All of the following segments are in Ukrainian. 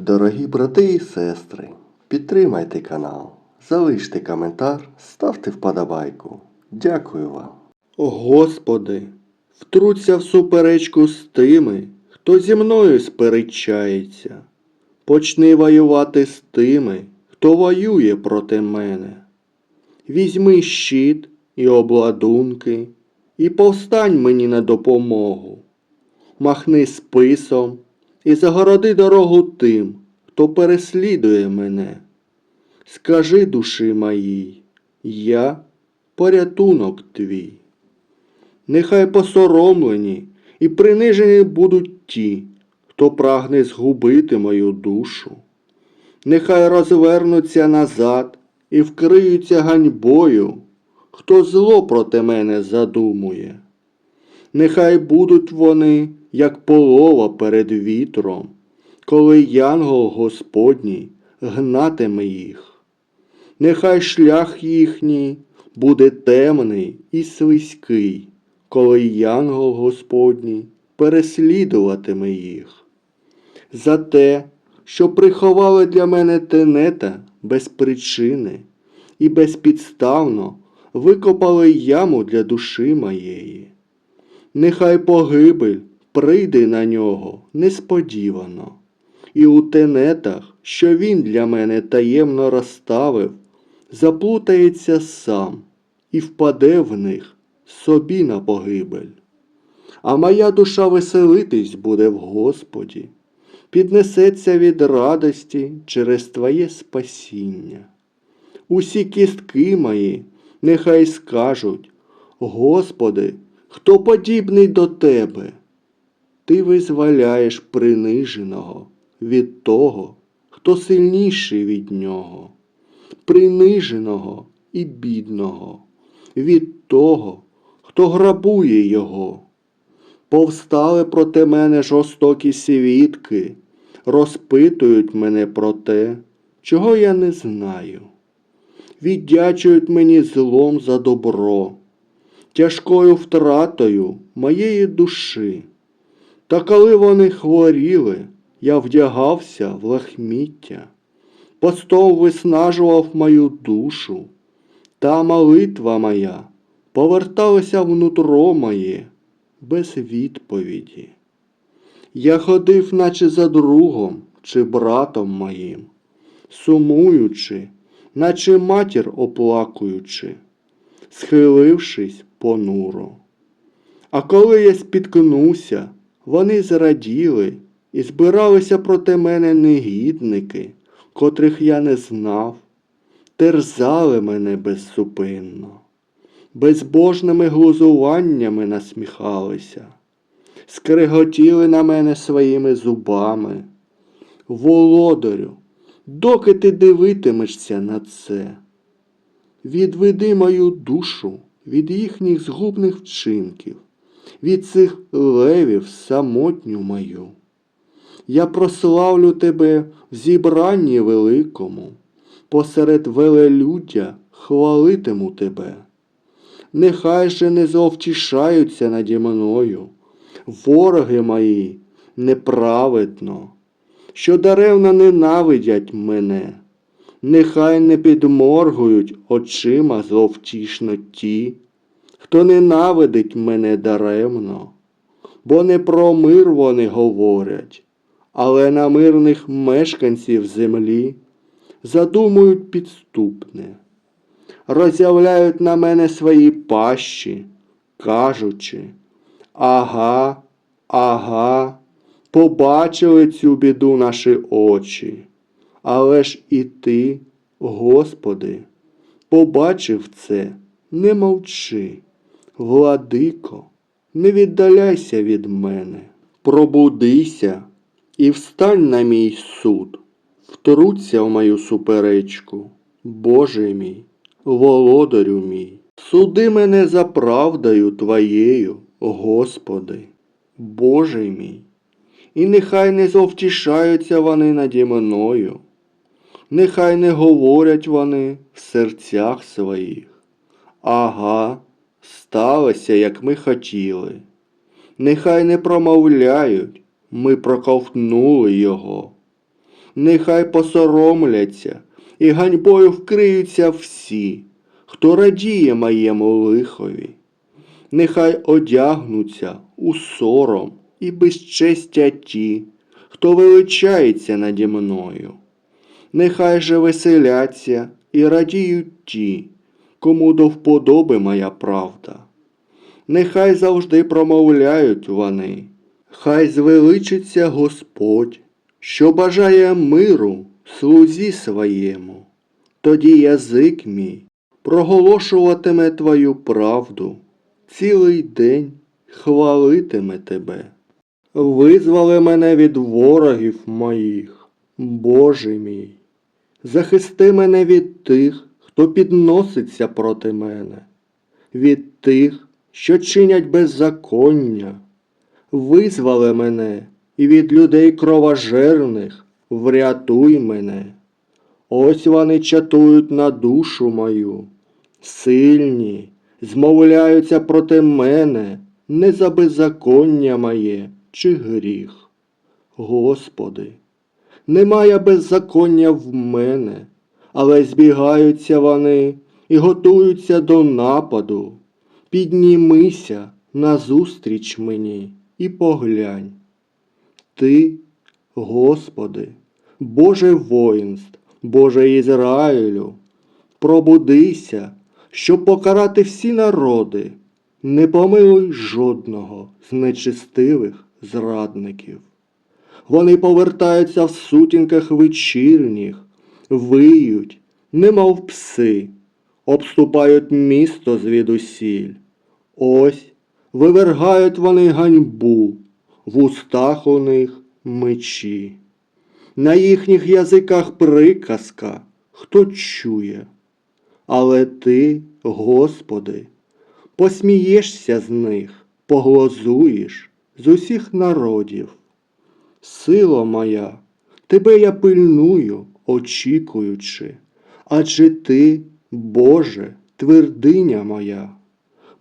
Дорогі брати і сестри, підтримайте канал, залиште коментар, ставте вподобайку. Дякую вам. Господи, втруться в суперечку з тими, хто зі мною сперечається. Почни воювати з тими, хто воює проти мене. Візьми щит і обладунки, і повстань мені на допомогу. Махни списом і загороди дорогу тим, хто переслідує мене. Скажи душі моїй, я порятунок твій. Нехай посоромлені і принижені будуть ті, хто прагне згубити мою душу. Нехай розвернуться назад і вкриються ганьбою, хто зло проти мене задумує. Нехай будуть вони, як полова перед вітром, коли янгол Господній гнатиме їх. Нехай шлях їхній буде темний і слизький, коли янгол Господній переслідуватиме їх. За те, що приховали для мене тенета без причини і безпідставно викопали яму для душі моєї. Нехай погибель прийде на нього несподівано, і у тенетах, що він для мене таємно розставив, заплутається сам і впаде в них собі на погибель. А моя душа веселитись буде в Господі, піднесеться від радості через Твоє спасіння. Усі кістки мої нехай скажуть, Господи, хто подібний до Тебе? Ти визволяєш приниженого від того, хто сильніший від нього, приниженого і бідного, від того, хто грабує його. Повстали проти мене жорстокі свідки, розпитують мене про те, чого я не знаю. Віддячують мені злом за добро, тяжкою втратою моєї душі. Та коли вони хворіли, я вдягався в лахміття, постов виснажував мою душу, та молитва моя поверталася внутро моє без відповіді. Я ходив, наче за другом чи братом моїм, сумуючи, наче матір оплакуючи, схилившись понуро. А коли я спіткнувся, вони зраділи і збиралися проти мене негідники, котрих я не знав, терзали мене безсупинно, безбожними глузуваннями насміхалися, скриготіли на мене своїми зубами. Володарю, доки ти дивитимешся на це? Відведи мою душу від їхніх згубних вчинків, від цих левів самотню мою. Я прославлю тебе в зібранні великому, посеред велелюддя хвалитиму тебе. Нехай же не зовтішаються наді мною, вороги мої неправедно, що даремно ненавидять мене. Нехай не підморгують очима зловтішно ті, хто ненавидить мене даремно, бо не про мир вони говорять, але на мирних мешканців землі задумують підступне, роз'являють на мене свої пащі, кажучи, ага, ага, побачили цю біду наші очі. Але ж і ти, Господи, побачив це, не мовчи. Владико, не віддаляйся від мене, пробудися і встань на мій суд, втруться в мою суперечку, Боже мій, володарю мій, суди мене за правдою Твоєю, Господи, Боже мій, і нехай не зовтішаються вони наді мною, нехай не говорять вони в серцях своїх. Ага, сталося, як ми хотіли. Нехай не промовляють, ми проковтнули його. нехай посоромляться, і ганьбою вкриються всі, хто радіє моєму лихові. Нехай одягнуться у сором і безчестя ті, хто величається наді мною. Нехай же веселяться і радіють ті, кому до вподоби моя правда. Нехай завжди промовляють вони, хай звеличиться Господь, що бажає миру слузі своєму. Тоді язик мій проголошуватиме твою правду, цілий день хвалитиме тебе. Визвали мене від ворогів моїх, Боже мій. Захисти мене від тих, хто підноситься проти мене, від тих, що чинять беззаконня. Визвали мене і від людей кровожерних, врятуй мене. Ось вони чатують на душу мою, сильні, змовляються проти мене, не за беззаконня моє чи гріх. Господи, немає беззаконня в мене, але збігаються вони і готуються до нападу. Піднімися назустріч мені і поглянь. Ти, Господи, Боже воїнств, Боже Ізраїлю, пробудися, щоб покарати всі народи, не помилуй жодного з нечистивих зрадників. Вони повертаються в сутінках вечірніх, виють, немов пси, обступають місто звідусіль. Ось вивергають вони ганьбу, в устах у них мечі. На їхніх язиках приказка, хто чує. Але ти, Господи, посмієшся з них, поглозуєш з усіх народів. Сила моя, тебе я пильную, очікуючи, адже ти, Боже, твердиня моя,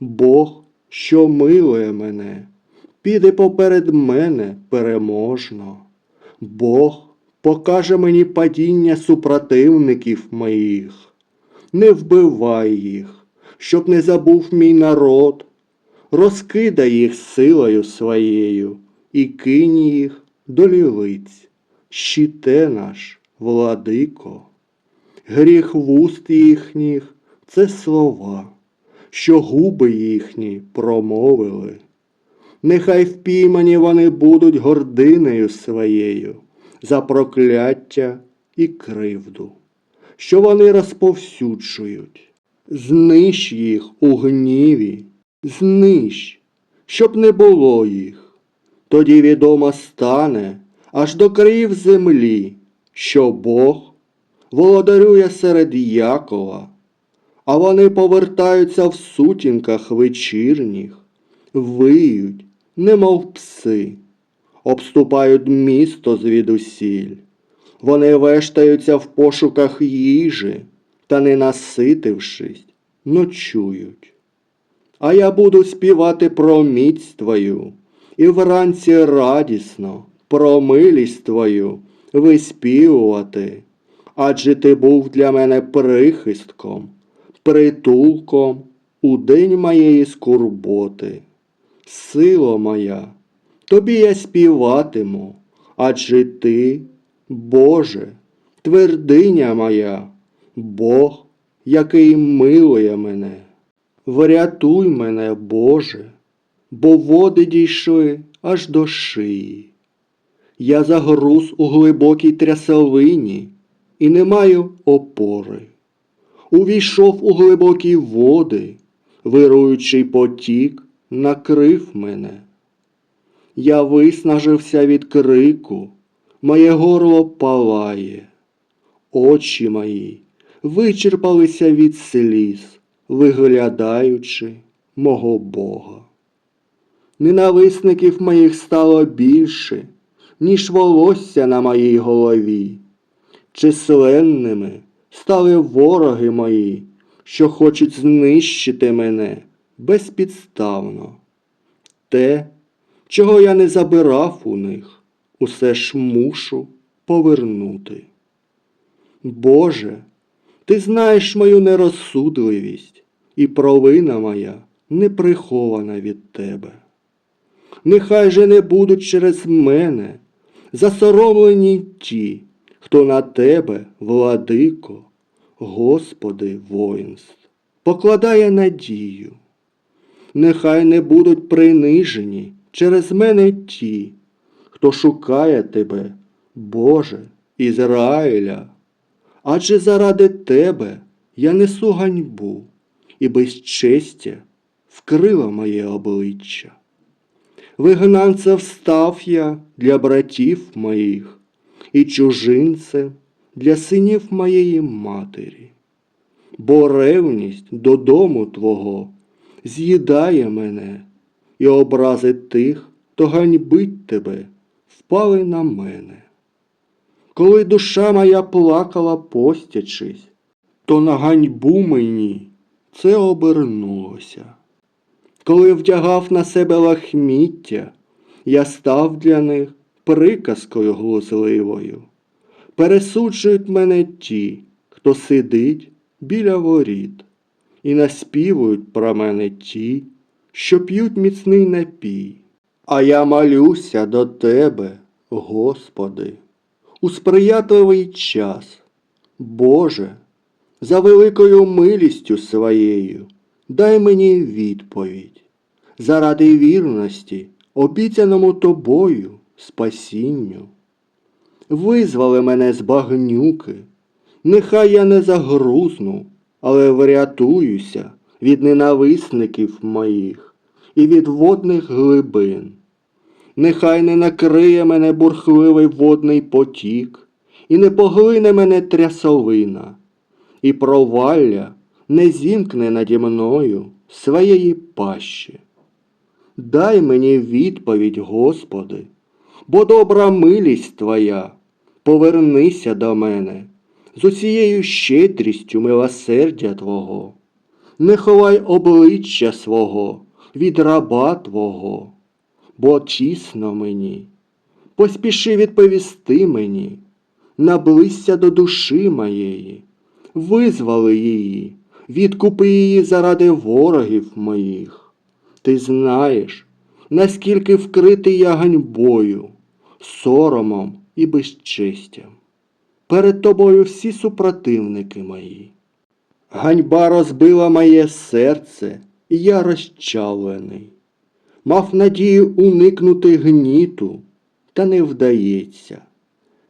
Бог, що милує мене, піде поперед мене переможно. Бог покаже мені падіння супротивників моїх. Не вбивай їх, щоб не забув мій народ, розкидай їх силою своєю і кинь їх до лілиць. Щите наш, владико, гріх вуст їхніх це слова, що губи їхні промовили. Нехай впіймані вони будуть гординею своєю за прокляття і кривду, що вони розповсюджують. Знищ їх у гніві, знищ, щоб не було їх. Тоді відомо стане аж до країв землі, що Бог володарює серед Якова, а вони повертаються в сутінках вечірніх, виють, немов пси, обступають місто звідусіль. Вони вештаються в пошуках їжі та, не наситившись, ночують. А я буду співати про міць твою, і вранці радісно про милість твою виспівувати, адже ти був для мене прихистком, притулком у день моєї скорботи. Сила моя, тобі я співатиму, адже ти, Боже, твердиня моя, Бог, який милує мене. Врятуй мене, Боже, бо води дійшли аж до шиї. Я загруз у глибокій трясовині і не маю опори. Увійшов у глибокі води, вируючий потік накрив мене. Я виснажився від крику, моє горло палає, очі мої вичерпалися від сліз, виглядаючи мого Бога. Ненависників моїх стало більше, ніж волосся на моїй голові. Численними стали вороги мої, що хочуть знищити мене безпідставно. Те, чого я не забирав у них, усе ж мушу повернути. Боже, ти знаєш мою нерозсудливість, і провина моя не прихована від тебе. Нехай же не будуть через мене засоромлені ті, хто на тебе, владико, Господи воїнств, покладає надію. Нехай не будуть принижені через мене ті, хто шукає тебе, Боже, Ізраїля. Адже заради тебе я несу ганьбу, і безчестя вкрила моє обличчя. Вигнанцем встав я для братів моїх, і чужинцем для синів моєї матері. Бо ревність додому Твого з'їдає мене, і образи тих, хто ганьбить тебе, впали на мене. Коли душа моя плакала постячись, то на ганьбу мені це обернулося. Коли вдягав на себе лахміття, я став для них приказкою глузливою. Пересуджують мене ті, хто сидить біля воріт, і наспівують про мене ті, що п'ють міцний напій. А я молюся до тебе, Господи, у сприятливий час. Боже, за великою милістю своєю дай мені відповідь. Заради вірності, обіцяному тобою спасінню. Визвали мене з багнюки, нехай я не загрузну, але врятуюся від ненависників моїх і від водних глибин. Нехай не накриє мене бурхливий водний потік, і не поглине мене трясовина, і провалля не зімкне наді мною своєї пащі. Дай мені відповідь, Господи, бо добра милість Твоя, повернися до мене з усією щедрістю милосердя Твого. Не ховай обличчя свого від раба Твого, бо тісно мені. Поспіши відповісти мені, наблизься до душі моєї, визвали її, відкупи її заради ворогів моїх. Ти знаєш, наскільки вкритий я ганьбою, соромом і безчестям. Перед тобою всі супротивники мої. Ганьба розбила моє серце, і я розчавлений. Мав надію уникнути гніту, та не вдається.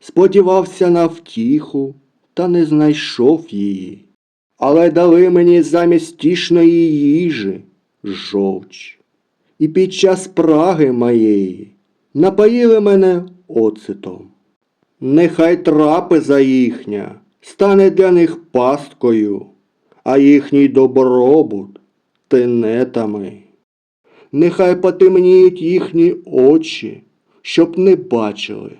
Сподівався на втіху, та не знайшов її. Але дали мені замість тішної їжі жовч. І під час праги моєї напоїли мене оцитом. Нехай трапеза їхня стане для них пасткою, а їхній добробут тенетами. Нехай потемніють їхні очі, щоб не бачили,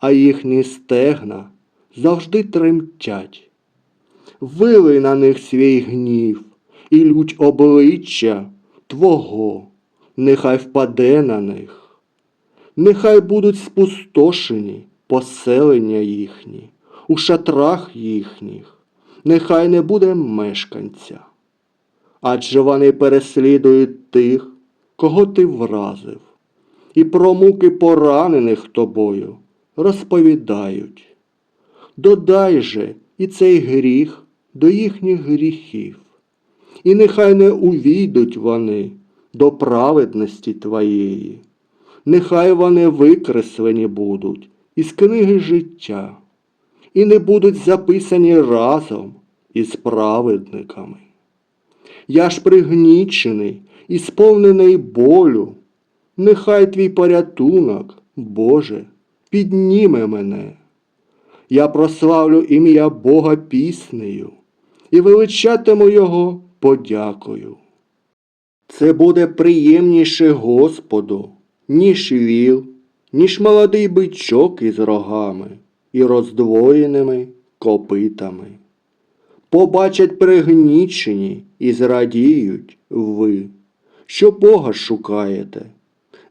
а їхні стегна завжди тремтять. Вилий на них свій гнів і лють обличчя Твого, нехай впаде на них. Нехай будуть спустошені поселення їхні, у шатрах їхніх, нехай не буде мешканця. Адже вони переслідують тих, кого ти вразив, і про муки поранених тобою розповідають. Додай же і цей гріх до їхніх гріхів, і нехай не увійдуть вони до праведності твоєї, нехай вони викреслені будуть із книги життя, і не будуть записані разом із праведниками. Я ж пригнічений і сповнений болю. Нехай твій порятунок, Боже, підніме мене. Я прославлю ім'я Бога піснею і величатиму Його подякою. Це буде приємніше Господу, ніж віл, ніж молодий бичок із рогами і роздвоєними копитами. Побачать пригнічені і зрадіють ви, що Бога шукаєте.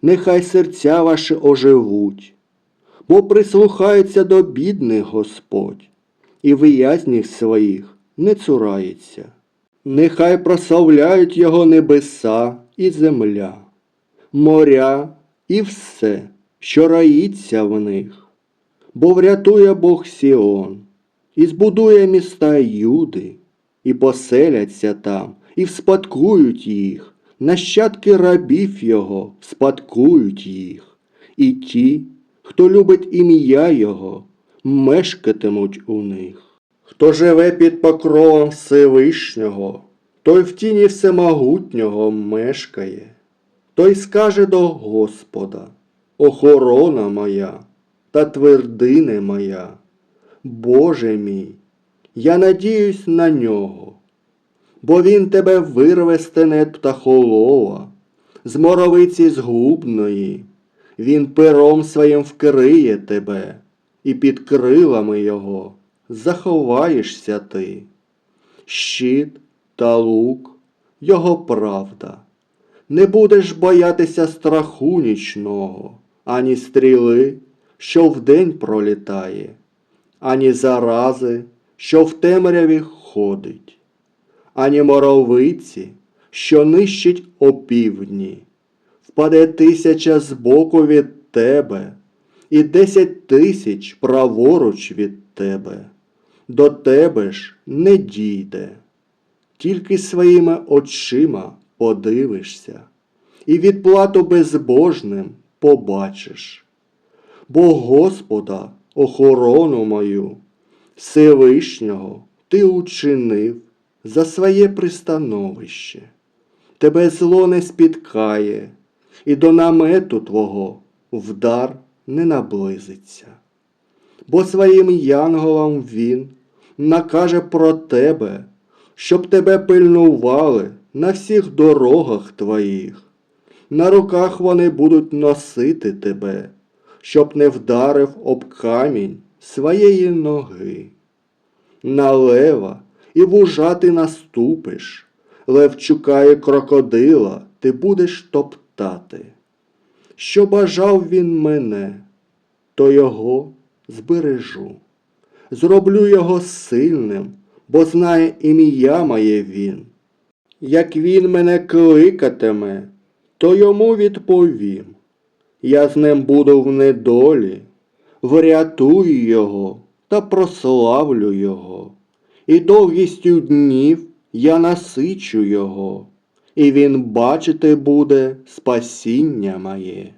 Нехай серця ваші оживуть. бо прислухається до бідних Господь, і виязніх своїх не цурається. Нехай прославляють його небеса і земля, моря і все, що раїться в них, бо врятує Бог Сіон, і збудує міста Юди, і поселяться там, і вспадкують їх, нащадки рабів його вспадкують їх, і ті, хто любить ім'я Його, мешкатимуть у них. Хто живе під покровом Всевишнього, той в тіні Всемогутнього мешкає, той скаже до Господа, охорона моя та твердине моя, Боже мій, я надіюсь на нього, бо він тебе вирве з птахолова, з моровиці згубної, він пером своїм вкриє тебе, і під крилами його заховаєшся ти. Щит та лук, його правда. Не будеш боятися страху нічного, ані стріли, що вдень пролітає, ані зарази, що в темряві ходить, ані моровиці, що нищить опівдні. Впаде тисяча збоку від тебе, і десять тисяч праворуч від тебе. До тебе ж не дійде. Тільки своїми очима подивишся, і відплату безбожним побачиш. Бо Господа, охорону мою, Всевишнього ти учинив за своє пристановище. Тебе зло не спіткає, і до намету твого вдар не наблизиться. Бо своїм янголам він накаже про тебе, щоб тебе пильнували на всіх дорогах твоїх. На руках вони будуть носити тебе, щоб не вдарив об камінь своєї ноги. На лева і вужа ти наступиш, лев чукає крокодила, ти будеш топтати. Що бажав він мене, то його збережу. Зроблю його сильним, бо знає ім'я моє він. Як він мене кликатиме, то йому відповім. Я з ним буду в недолі, врятую його та прославлю його, і довгістю днів я насичу його, і він бачити буде спасіння моє.